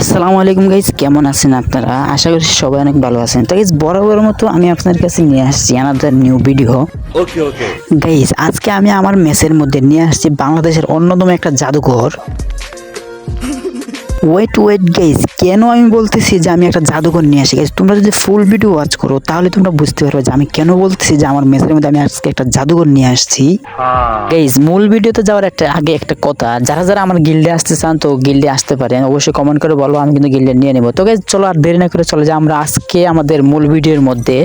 আসসালামু আলাইকুম গাইজ কেমন আছেন আপনারা? আশা করি সবাই অনেক ভালো আছেন। তো গাইজ বরাবর মতো আমি আপনার কাছে নিয়ে আসছি another new video okay okay guys আজকে আমি আমার মেসের মধ্যে নিয়ে আসছি বাংলাদেশের অন্যতম একটা জাদুঘর। ওয়েট ওয়েট গাইজ কেন আমি বলতেছি যে আমি একটা জাদুঘর নিয়ে আসি গাইজ তোমরা যদি ফুল ভিডিও ওয়াচ করো তাহলে তোমরা বুঝতে পারবে যে আমি কেন বলতেছি যে আমার মেসের মধ্যে আমি আজকে একটা জাদুঘর নিয়ে আসছি গাইজ মূল ভিডিওতে যাওয়ার একটা আগে একটা কথা যারা যারা আমার গিল্ডে আসতে চান তো গিল্ডে আসতে পারেন অবশ্যই কমেন্ট করে বলো আমি কিন্তু গিল্ডে নিয়ে নেবো তো গাইজ চলো আর দেরি না করে চলে যাই আমরা আজকে আমাদের মূল ভিডিওর মধ্যে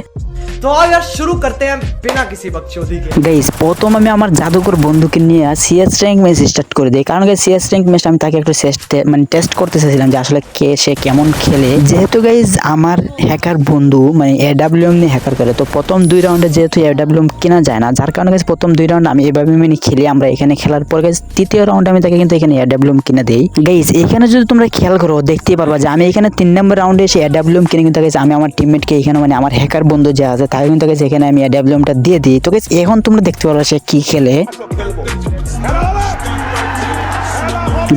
तो आओ यार शुरू करते हैं बिना किसी बकचोदी के গাইজ প্রথম আমি আমার জাদুকর বন্ধুকে নিয়ে সিএস র্যাঙ্ক ম্যাচ স্টার্ট করে দিই কারণ সিএস র্যাঙ্ক ম্যাচ আমি তাকে একটু টেস্ট মানে টেস্ট করতে চাইছিলাম যে আসলে কে, সে কেমন খেলে। যেহেতু গাইজ আমার হ্যাকার বন্ধু মানে এডাব্লিউএম নিয়ে হ্যাকার করে, তো প্রথম দুই রাউন্ডে যেহেতু এডাব্লিউএম কেনা যায় না, যার কারণে গাইজ প্রথম দুই রাউন্ড আমি এভাবে মানে খেলি, আমরা এখানে খেলার পর গাইজ তৃতীয় রাউন্ডে আমি তাকে কিন্তু এখানে এডাব্লিউএম কিনে দিই। গাইজ এখানে যদি তোমরা খেয়াল করো, দেখতেই পারবা যে আমি এখানে তিন নম্বর রাউন্ডে এসে এডাব্লিউএম কিনে কিন্তু গাইজ আমি আমার টিমমেটকে এখানে মানে আমার হ্যাকার বন্ধু যে আছে, তাকে কিন্তু গাইজ এখানে আমি এডাব্লিউএমটা দিয়ে দিই। তো গাইজ এখন তোমরা দেখতে পারবা সে কি খেলে।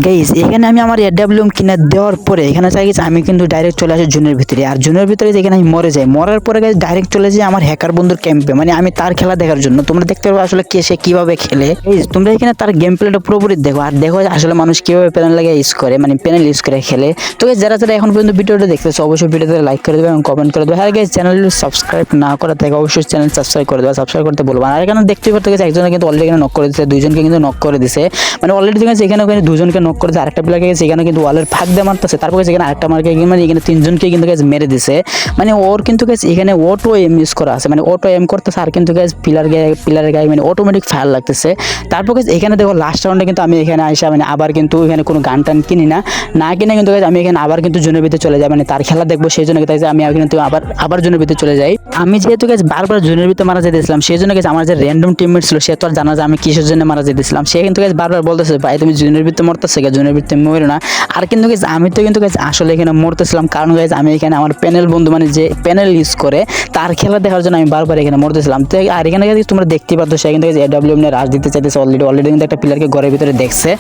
গাইজ এখানে আমি আমার এডাব্লিউএম কিনে দেওয়ার পরে, এখানে চাই গেছে আমি কিন্তু ডাইরেক্ট চলে আসি জুনের ভিতরে। আর জুনের ভিতরে এখানে আমি মরে যাই, মরার পরে গাইজ ডাইরেক্ট চলে যাই আমার হ্যাকার বন্ধুর ক্যাম্পে মানে আমি তার খেলা দেখার জন্য। তোমরা দেখতে পারবে আসলে কে সে কীভাবে খেলে। তোমরা এখানে তার গেম প্লেটা পুরোপুরি দেখো। আর দেখো আসলে মানুষ কীভাবে প্যানেল লাগে ইউজ করে মানে প্যানেল ইউজ করে খেলে। তো যারা যারা এখন পর্যন্ত ভিডিওটা দেখতেছো, অবশ্যই ভিডিওতে লাইক করে দেবে এবং কমেন্ট করে দেবে। আর গাইজ চ্যানেল সাবস্ক্রাইব না করা থেকে অবশ্যই চ্যানেল সাবস্ক্রাইব করে দেবে। সাবস্ক্রাইব করতে বলব আর এখানে দেখতে পারতে গেছে একজনে কিন্তু অলরেডি এখানে নক করে দিচ্ছে দুইজনকে কিন্তু নক করে দিছে। মানে অলরেডি দেখেছে এখানে দুজনকে নক করে আরেকটা প্লেয়ারকে গেছে, এখানে কিন্তু ওয়ালের ফাঁক দিয়ে মারতেছে। তারপর গেছে এখানে আরেকটা মার্কে মানে এখানে তিনজনকে কিন্তু গেছে মেরে দিছে। মানে ওর কিন্তু গেছে এখানে অটো এম ইউজ করা আছে। মানে অটো এম করতেছে আর কিন্তু গেছে পিলার গায়ে পিলারের গায়ে মানে অটোমেটিক ফায়ার লাগতেছে। তারপর গেছে এখানে দেখো লাস্ট রাউন্ডে কিন্তু আমি এখানে আসা মানে আবার কিন্তু এখানে কোনো গান টান কিনি না। না কিনে কিন্তু guys, আমি এখানে আবার কিন্তু জুনের ভিতরে চলে যাই। মানে তার খেলা দেখব সেই জন্য guys, আমি কিন্তু আবার আবার জুনের ভিতরে চলে যাই। আমি যেহেতু গেছে বারবার জুনের ভিতরে মারা যেতেছিলাম সেই জন্য গেছে আমার যে র্যান্ডম টিমমেট ছিল, সে তো আর জানা যে আমি কিসের জন্য মারা যেতেছিলাম সে কিন্তু গেছে বারবার বলতেছে, ভাই, তুমি জুনের ভিতরে মরতেছে গে জুনের বৃত্তে মরে না। আর কিন্তু গেছে আমি তো কিন্তু গেছে আসলে এখানে মরতেছিলাম। কারণ গেছে আমি এখানে আমার প্যানেল বন্ধু মানে যে প্যানেল ইউজ করে, তার খেলা দেখার জন্য আমি বারবার এখানে মরতেছিলাম। তো আর এখানে গেছে তোমরা দেখতে পাচ্ছ সে কিন্তু এডাব্লিউ নিয়ে রাজ দিতে চাইতেছে অলরেডি অলরেডি কিন্তু একটা প্লেয়ারকে ঘরের ভিতরে দেখছে।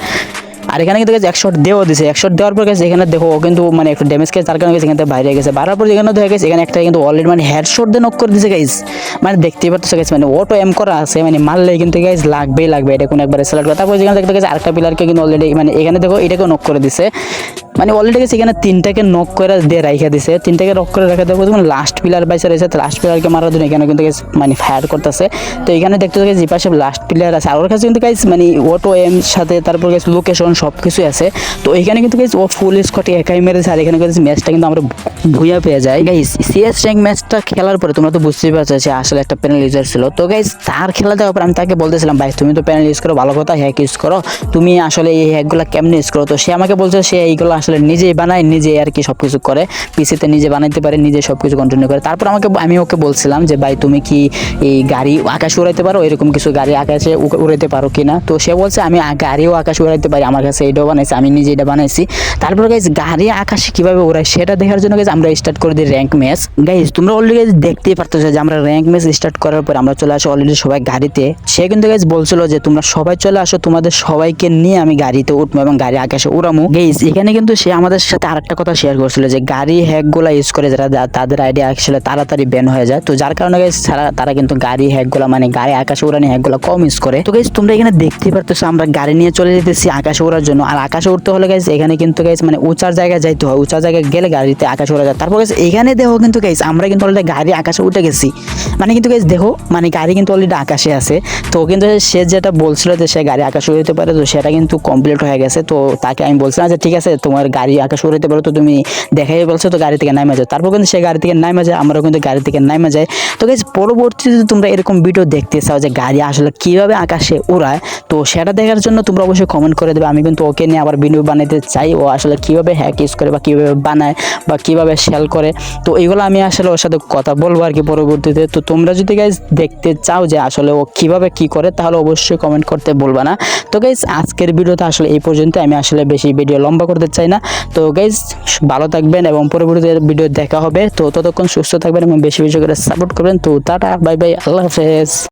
আর এখানে কিন্তু গেছে একশো দেওয়া দিছে। একশো দেওয়ার পর গেছে এখানে দেখো কিন্তু মানে একটু ড্যামেজ খেয়েছে, তার কারণে এখান বাইরে গেছে। বাড়ার পর যেখানে দেখা গেছে, এখানে একটা কিন্তু অলরেডি মানে হেড শট দিয়ে নক করে দিছে গাইজ মানে দেখতেই পারতেছে গেছে মানে অটো এম করা আছে মানে মারলে কিন্তু গাইজ লাগবেই লাগবে, এটা কোনো একবার সেলেক্ট করে। তারপর যেখানে দেখতে গেছে, আরেকটা প্লেয়ারকে কিন্তু অলরেডি মানে এখানে দেখো, এটাকেও নক করে দিছে। মানে অলরেডি এখানে তিনটাকে নক করে দিয়ে রাখা দিছে। তিনটাকে নক করে রাখা দেবো মানে লাস্ট পিলার বাইসে রয়েছে লাস্ট প্লেয়ারকে মারার জন্য এখানে কিন্তু মানে ফায়ার করতেছে। তো এখানে দেখতে গেছে যে পাশে লাস্ট প্লেয়ার আছে। আর ওর কাছে কিন্তু গাইজ মানে অটো এম সাথে তারপর গেছে লোকেশন সব কিছুই আছে। তো এখানে কিন্তু গাইজ ও ফুল স্কটে একাই মেরেছে। আর এখানে গেছে ম্যাচটা কিন্তু আমরা ভুইয়া পেয়ে যাই। গাইস সিএস র্যাঙ্ক ম্যাচটা খেলার পরে তোমরা তো বুঝতেই পারছ যে আসলে একটা প্যানেল ইউজার ছিল। তো গাইস তার খেলা দেওয়ার পর আমি তাকে বলতেছিলাম, ভাই, তুমি তো প্যানেল ইউজ করো, ভালো কথা হ্যাক ইউজ করো। তুমি আসলে এই হ্যাকগুলো কেমনে ইউজ করো? তো সে আমাকে বলছে, সে এইগুলো আসলে নিজেই বানায় নিজে আর কি সব কিছু করে। পিসিতে নিজে বানাইতে পারে, নিজে সব কিছু কন্টিনিউ করে। তারপর আমাকে আমি ওকে বলছিলাম যে, ভাই, তুমি কি এই গাড়ি আকাশে উড়াইতে পারো? এরকম কিছু গাড়ি আকাশে উড়াইতে পারো কিনা তো সে বলছে, আমি গাড়িও আকাশে উড়াইতে পারি। আমার কাছে এটাও বানাইছি, আমি নিজে এটা বানাইছি। তারপর গাইজ গাড়ি আকাশে কীভাবে উড়াই সেটা দেখার জন্য গাইজ আমরা স্টার্ট করে দিই র্যাঙ্ক ম্যাচ গাইজ তোমরা অলরেডি দেখতেই পারতেছো যে, আমরা র্যাঙ্ক ম্যাচ স্টার্ট করার পর আমরা চলে আসি অলরেডি সবাই গাড়িতে। সে কিন্তু গাইজ বলছিল যে, তোমরা সবাই চলে আসো, তোমাদের সবাইকে নিয়ে আমি গাড়িতে উঠবো এবং গাড়ি আকাশে উড়ামো। গাইজ এখানে কিন্তু সে আমাদের সাথে আরেকটা কথা শেয়ার করছিল যে গাড়ি হ্যাকগুলো ইউজ করে যারা তাদের আইডিয়া আসলে তাড়াতাড়ি ব্যান হয়ে যায়। তো যার কারণে গাইজ তারা তারা কিন্তু গাড়ি হ্যাকগুলো মানে গাড়ি আকাশে উড়ানি হ্যাকগুলো কম ইউজ করে। তো গাইজ তোমরা এখানে দেখতে পারতেছো আমরা গাড়ি নিয়ে চলে যেতেছি আকাশে ওড়ার জন্য। আর আকাশে উঠতে হলে গাইজ এখানে কিন্তু গাইজ মানে উঁচার জায়গায় যাইতে হয়। উঁচা জায়গায় গেলে গাড়িতে আকাশে ওড়া যায়। তারপর গাইজ এখানে দেখো কিন্তু গাইজ আমরা কিন্তু অলরেডি গাড়ি আকাশে উঠে গেছি। মানে কিন্তু গাইজ দেখো মানে গাড়ি কিন্তু অলরেডি আকাশে আছে। তো কিন্তু সে যেটা বলছিল যে সে গাড়ি আকাশে উড়তে পারে, তো সেটা কিন্তু কমপ্লিট হয়ে গেছে। তো তাকে আমি বলছিলাম যে, ঠিক আছে, তোমার গাড়ি আকাশে উড়তে পারো, তো তুমি দেখাই বলছো তো গাড়ি থেকে নামে যাও তারপর কিন্তু সে গাড়ি থেকে নামে যায়, আমরাও কিন্তু গাড়ি থেকে নামে যায়। তো গাইজ পরবর্তীতে তোমরা এরকম ভিডিও দেখতে চাও যে গাড়ি আসলে কীভাবে আকাশে উড়ায়, তো সেটা দেখার জন্য তোমরা অবশ্যই কমেন্ট করে দেবে। আমি কিন্তু ওকে নিয়ে আবার ভিডিও বানাতে চাই, ও আসলে কীভাবে হ্যাক ইউজ করে বা কীভাবে বানায় বা কীভাবে সেল করে। তো এগুলো আমি আসলে ওর সাথে কথা বলব আর কি পরবর্তীতে। তো তোমরা যদি গাইজ দেখতে চাও যে আসলে ও কীভাবে কী করে, তাহলে অবশ্যই কমেন্ট করতে বলবা না। তো গাইজ আজকের ভিডিওতে আসলে এই পর্যন্ত আমি আসলে বেশি ভিডিও লম্বা করতে চাই না। তো গাইজ ভালো থাকবেন এবং পরবর্তী ভিডিও দেখা হবে। তো ততক্ষণ সুস্থ থাকবেন এবং বেশি বেশি করে সাপোর্ট করবেন। তো টাটা বাই বাই আল্লাহ হাফেজ।